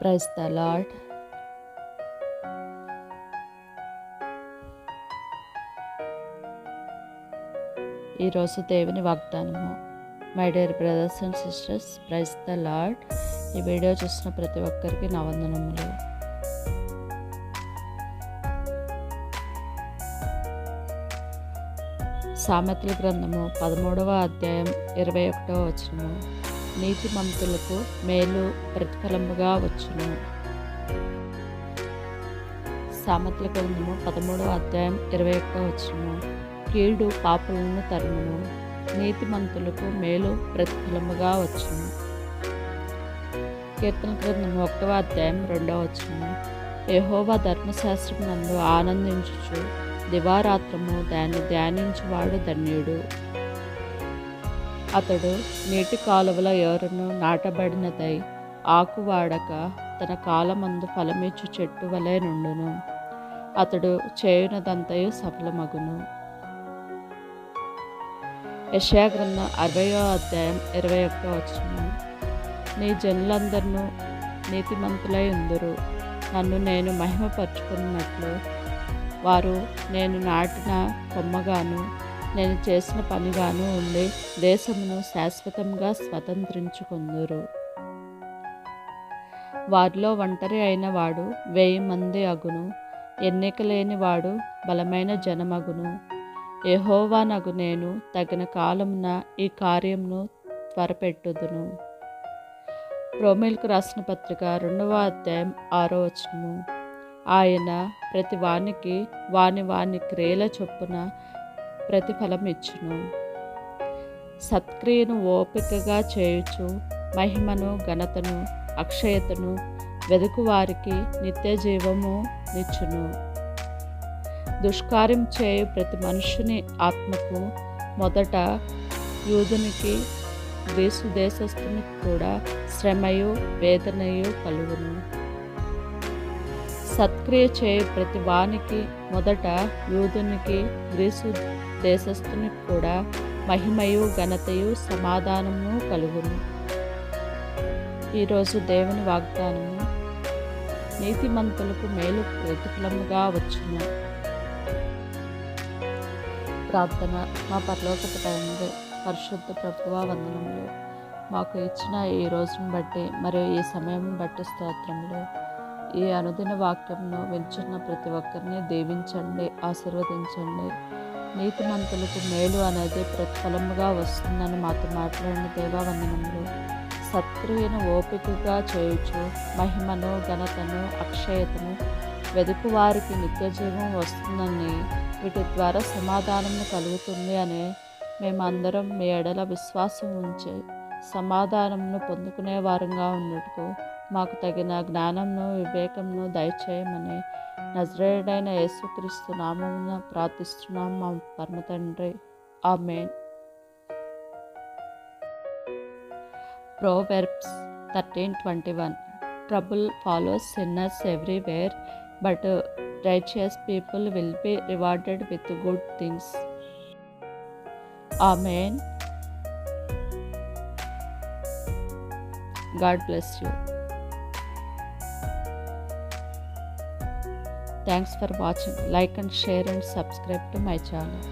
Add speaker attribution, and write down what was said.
Speaker 1: Praise the lord ఈరోజు దేవుని వాగ్దానము my dear brothers and sisters praise the Lord ఈ వీడియో చూసిన ప్రతి ఒక్కరికి నా వందనములు సామెతల గ్రంథము పదమూడవ అధ్యాయం ఇరవై ఒకటవ వచనము నీతిమంతులకు మేలు ప్రతిఫలముగా వచ్చును సామెతల గ్రంథము పదమూడవ అధ్యాయం ఇరవై ఒక్క వచ్చును కీడు పాపులను తరుమును నీతిమంతులకు మేలు ప్రతిఫలముగా వచ్చును కీర్తన గ్రంథం ఒకటవ అధ్యాయం రెండవ వచ్చును యహోవా ధర్మశాస్త్రం నందు ఆనందించుచు దివారాత్రము దాన్ని ధ్యానించువాడు ధన్యుడు అతడు నీటి కాలువల ఎవరను నాటబడినదై ఆకు వాడక తన కాలమందు ఫలమిచ్చు చెట్టు వలె నుండును అతడు చేయునదంతయు సఫలమగును యశాగ్రంథం అరవయో అధ్యాయం ఇరవై ఒక్క వచ్చిన నీ జనులందరినూ నీతిమంతులై ఉందరు నన్ను నేను మహిమపరుచుకున్నట్లు వారు నేను నాటిన కొమ్మగాను నేను చేసిన పనిగాను ఉండి దేశమును శాశ్వతంగా స్వతంత్రించుకుందురు వారిలో ఒంటరి అయిన వాడు వెయ్యి మంది అగును ఎన్నిక వాడు బలమైన జనమగును నగు నేను తగిన కాలమున ఈ కార్యమును త్వరపెట్టుదును రోమిల్కు రాసిన పత్రిక రెండవ అధ్యాయం ఆరో వచనము ఆయన ప్రతి వానికి వాని వాని క్రియల చొప్పున ప్రతిఫలం ఇచ్చును సత్క్రియను ఓపికగా చేయుచు మహిమను ఘనతను అక్షయతను వెదుకువారికి నిత్య జీవము నిచ్చును దుష్కార్యం చేయు ప్రతి మనుషుని ఆత్మకు మొదట యూదునికి గ్రీసు దేశస్థునికి కూడా శ్రమయు వేదనయు కలుగును సత్క్రియ చేయ ప్రతి వానికి మొదట యూదునికి గ్రీసు దేశస్థునికి కూడా మహిమయు ఘనతయు సమాధానము కలుగును ఈరోజు దేవుని వాగ్దానము నీతిమంతులకు మేలు ప్రతిఫలముగా వచ్చును ప్రార్థన మా పర్లోక టైంలో పరిశుద్ధ ప్రభువ వందనములు మాకు ఇచ్చిన ఈ రోజును బట్టి మరియు ఈ సమయం బట్టి స్తోత్రంలో ఈ అనుదిన వాక్యంలో వింటున్న ప్రతి ఒక్కరిని దీవించండి ఆశీర్వదించండి నీతిమంతులకు మేలు అనేది ప్రతిఫలముగా వస్తుందని మాతో మాట్లాడిన దేవావందనములు సత్క్రియను ఓపికగా చేయొచ్చు మహిమను ఘనతను అక్షయతను వెదుకు వారికి నిత్యజీవం వస్తుందని వీటి ద్వారా సమాధానం కలుగుతుంది అని మేమందరం మీ ఎడల విశ్వాసం ఉంచి సమాధానంను పొందుకునే వారంగా ఉన్నట్టు మాకు తగిన జ్ఞానంను వివేకంను దయచేయమని నజరేడైన యేసుక్రీస్తు నామమున ప్రార్థిస్తున్నాం మా పరమ తండ్రి amen Proverbs thirteen twenty one trouble follows sinners everywhere but righteous people will be rewarded with good things main God bless you Thanks for watching. Like and share and subscribe to my channel.